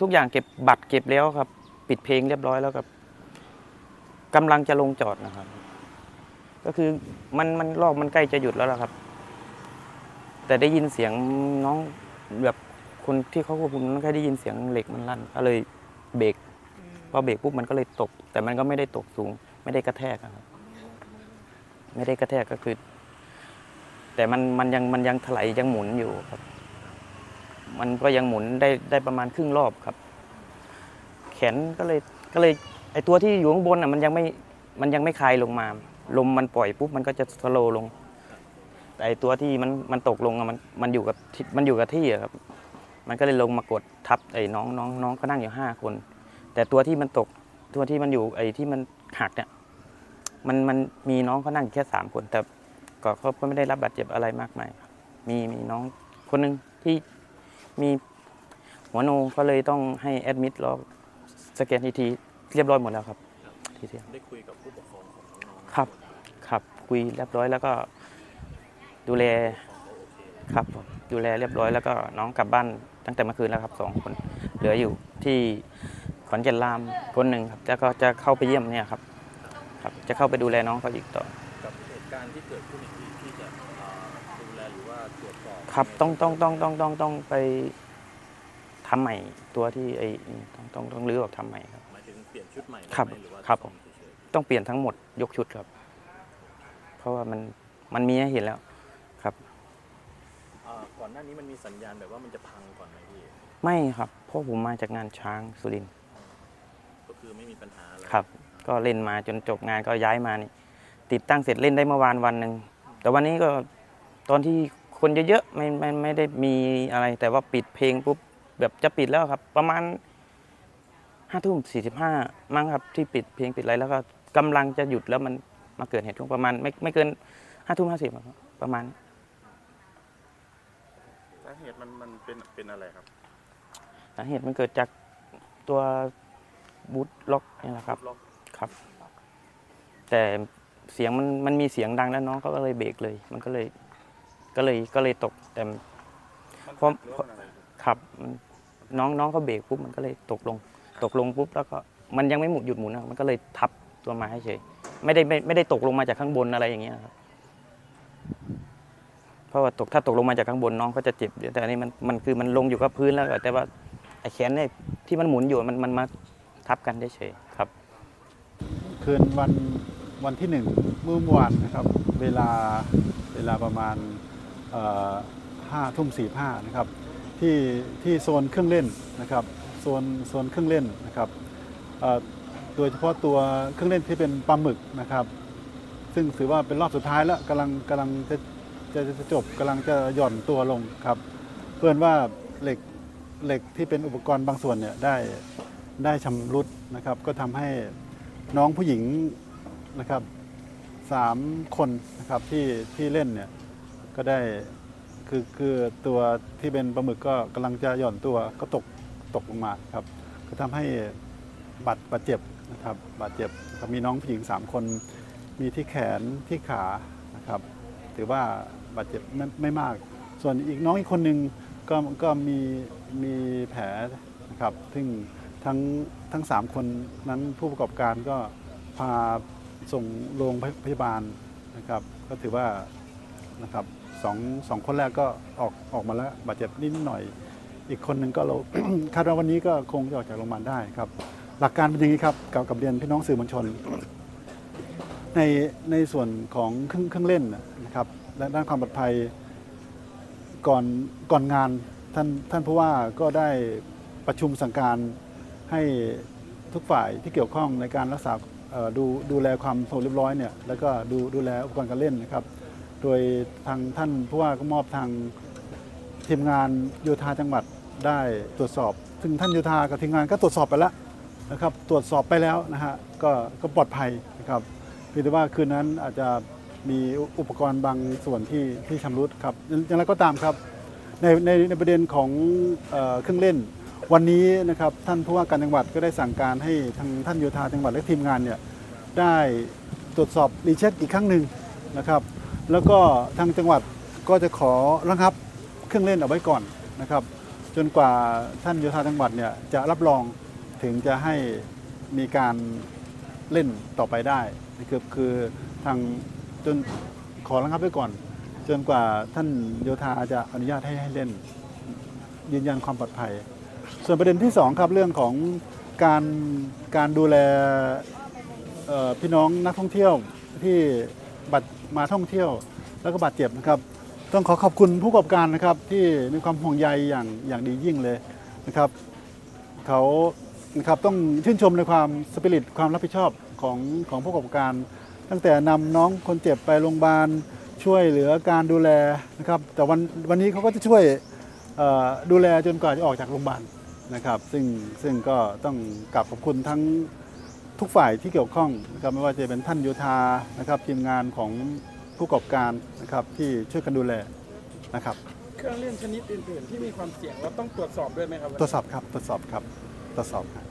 ทุกอย่างเก็บบัตรเก็บแล้วครับ ปิดเพลงเรียบร้อยแล้วครับกำลังจะลงจอดนะครับ ก็คือมันมันรอบมันใกล้จะหยุดแล้วล่ะครับ แต่ได้ยินเสียงน้องแบบคนที่เขาควบคุมนั้นแค่ได้ยินเสียงเหล็กมันลั่น ก็เลยเบรกพอเบรกปุ๊บมันก็เลยตก แต่มันก็ไม่ได้ตกสูง ไม่ได้กระแทกครับ ไม่ได้กระแทกก็คือ แต่มันมันยังมันยังถลายยังหมุนอยู่ครับ มันก็ยังหมุนได้ได้ประมาณครึ่งรอบครับ แขนก็เลยก็เลยไอตัวที่อยู่ข้างบนอะมันยังไม่มันยังไม่คลายลงมา ลมมันปล่อยปุ๊บมันก็จะสโลลง แต่ไอตัวที่มันมันตกลงอะมันมันอยู่กับทิมันอยู่กับที่อะครับ มันก็เลยลงมากดทับไอ้น้องน้องน้องก็นั่งอยู่ห้าคน แต่ตัวที่มันตกตัวที่มันอยู่ไอ้ที่มันหักเนี่ยมันมันมีน้องเขานั่งแค่สามคน แต่ก็เขาก็ไม่ได้รับบาดเจ็บอะไรมากมายมีมีน้องคนหนึ่งที่ มีหัวโนก็เลยต้องให้แอดมิดรอสแกนทีทีเรียบร้อยหมดแล้วครับทีเดียวได้คุยกับผู้ปกครองของน้องๆครับครับคุยเรียบร้อยแล้วก็ดูแลเขาโอเคครับผมดูแลเรียบร้อยแล้วก็น้องกลับบ้านตั้งแต่เมื่อคืนแล้วครับสองคนเหลืออยู่ที่ขอนแก่นรามคนหนึ่งครับแล้วก็จะเข้าไปเยี่ยมเนี่ยครับครับ จะเข้าไปดูแลน้องเขาอีกต่อกับเหตุการณ์ที่เกิดขึ้นอีกที่จะเอ่อดูแลหรือว่า ตรวจสอบครับต้องต้องต้องต้องต้องต้องไปทำใหม่ตัวที่ไอ้ต้องต้องต้องรื้อออกทำใหม่ครับ หมายถึงเปลี่ยนชุดใหม่ครับไหมหรือว่าครับผม เฉยต้องเปลี่ยนทั้งหมดยกชุดครับ เพราะว่ามันมันมีให้เห็นแล้วครับ ๆอ่าก่อนหน้านี้มันมีสัญญาณแบบว่ามันจะพังก่อนไหมพี่ไม่ครับ เพราะผมมาจากงานช้างสุรินทร์ก็คือไม่มีปัญหาอะไรครับ ก็เล่นมาจนจบงานก็ย้ายมานี่ ติดตั้งเสร็จเล่นได้เมื่อวานวันหนึ่งแต่วันนี้ก็ตอนที่ คนเยอะๆไม่ไม่ไม่ได้มีอะไร แต่ว่าปิดเพลงปุ๊บแบบจะปิดแล้วครับ ประมาณห้าทุ่มสี่สิบห้ามั้งครับที่ปิดเพลงปิดอะไรแล้วก็กำลังจะหยุดแล้วมันมาเกิดเหตุช่วงประมาณ ไม่ไม่เกินห้าทุ่มห้าสิบประมาณสาเหตุมันมันเป็นเป็นอะไรครับสาเหตุมันเกิดจากตัวบูทล็อกนี่แหละครับล็อกครับ แต่เสียงมันมันมีเสียงดังแล้วน้องเขาก็เลยเบรกเลย มันก็เลย ก็เลยก็เลยตกแต่มันเพราะหรือว่ามันอะไรครับขับมันน้องน้องเขาเบรกปุ๊บมันก็เลยตกลง ตกลงปุ๊บแล้วก็มันยังไม่หมุนหยุดหมุนนะมันก็เลยทับตัวไม้เฉยไม่ได้ไม่ไม่ได้ตกลงมาจากข้างบนอะไรอย่างเงี้ยครับเพราะว่าตกถ้าตกลงมาจากข้างบนน้องก็จะเจ็บเดี๋ยวแต่อันนี้มันมันคือมันลงอยู่กับพื้นแล้ว แต่ว่าไอ้แขนเนี่ยที่มันหมุนอยู่มันมันมาทับกันเฉยๆครับ คืนวันวันที่หนึ่งเมื่อวานนะครับ เวลาเวลาประมาณ ห้าทุ่มสี่ห้านะครับที่ที่โซนเครื่องเล่นนะครับโซนโซนเครื่องเล่นนะครับโดยเฉพาะตัวเครื่องเล่นที่เป็นปลาหมึกนะครับ ซึ่งถือว่าเป็นรอบสุดท้ายแล้วกำลังกำลังจะจะจะจบกำลังจะหย่อนตัวลงครับ เพื่อนว่าเหล็กเหล็กที่เป็นอุปกรณ์บางส่วนเนี่ยได้ได้ชำรุดนะครับ ก็ทำให้น้องผู้หญิงนะครับสามคนนะครับที่ที่เล่นเนี่ย ก็ได้คือคือตัวที่เป็นปลาหมึกก็กำลังจะหย่อนตัวก็ตกตกลงมาครับ ก็ทำให้บาดบาดเจ็บนะครับบาดเจ็บมีน้องผู้หญิงสามคน มีที่แขนที่ขานะครับถือว่าบาดเจ็บไม่ไม่มาก ส่วนอีกน้องอีกคนหนึ่งก็ก็มีมีแผลนะครับซึ่งทั้งทั้งสามคนนั้นผู้ประกอบการก็พาส่งโรงพยาบาลนะครับ ก็ถือว่านะครับ สองสองคนแรกก็ออกออกมาแล้วบาดเจ็บนิดหน่อย อีกคนหนึ่งก็เรา คาดว่าวันนี้ก็คงจะออกจากโรงพยาบาลได้ครับ หลักการเป็นอย่างนี้ครับกับกับเรียนพี่น้องสื่อมวลชน ในในส่วนของเครื่องเครื่องเล่นนะครับและด้านความปลอดภัยก่อนก่อนงานท่านท่านผู้ว่าก็ได้ประชุมสั่งการให้ทุกฝ่ายที่เกี่ยวข้องในการรักษาดูดูแลความสงบเรียบร้อยเนี่ยแล้วก็ดูดูแลอุปกรณ์การเล่นนะครับ โดยทางท่านผู้ว่าก็มอบทางทีมงานโยธาจังหวัดได้ตรวจสอบ ซึ่งท่านโยธากับทีมงานก็ตรวจสอบไปแล้วนะครับ ตรวจสอบไปแล้วนะฮะก็ก็ปลอดภัยนะครับเพียงแต่ว่าคืนนั้นอาจจะมีอุปกรณ์บางส่วนที่ที่ชำรุดครับอย่างไรก็ตามครับในในในประเด็นของเออเครื่องเล่น วันนี้นะครับท่านผู้ว่าการจังหวัดก็ได้สั่งการให้ทางท่านโยธาจังหวัดและทีมงานเนี่ยได้ตรวจสอบรีเช็คอีกครั้งหนึ่งนะครับ แล้วก็ทางจังหวัดก็จะขอระงับเครื่องเล่นเอาไว้ก่อนนะครับ จนกว่าท่านโยธาจังหวัดเนี่ยจะรับรองถึงจะให้มีการเล่นต่อไปได้คือคือทางจนขอระงับไว้ก่อน จนกว่าท่านโยธาจะอนุญาตให้ให้เล่น ยืนยันความปลอดภัย ส่วนประเด็นที่สองครับเรื่องของการการดูแลพี่น้องนักท่องเที่ยวที่ บัตรมาท่องเที่ยว แล้วก็บาดเจ็บนะครับ ต้องขอขอบคุณผู้ประกอบการนะครับ ที่มีความห่วงใยอย่างอย่างดียิ่งเลยนะครับเขานะครับต้องชื่นชมในความสปิริตความรับผิดชอบของของผู้ประกอบการ ตั้งแต่นำน้องคนเจ็บไปโรงพยาบาลช่วยเหลือการดูแลนะครับแต่วันวันนี้เขาก็จะช่วยดูแลจนกว่าจะออกจากโรงพยาบาลนะครับ ซึ่งซึ่งก็ต้องกราบขอบคุณทั้ง ทุกฝ่ายที่เกี่ยวข้องนะครับไม่ว่าจะเป็นท่านโยธานะครับทีมงานของผู้ประกอบการนะครับที่ช่วยกันดูแลนะครับ เครื่องเล่นชนิดอื่นๆ ที่มีความเสี่ยงเราต้องตรวจสอบด้วยไหมครับ ตรวจสอบครับตรวจสอบครับตรวจสอบครับ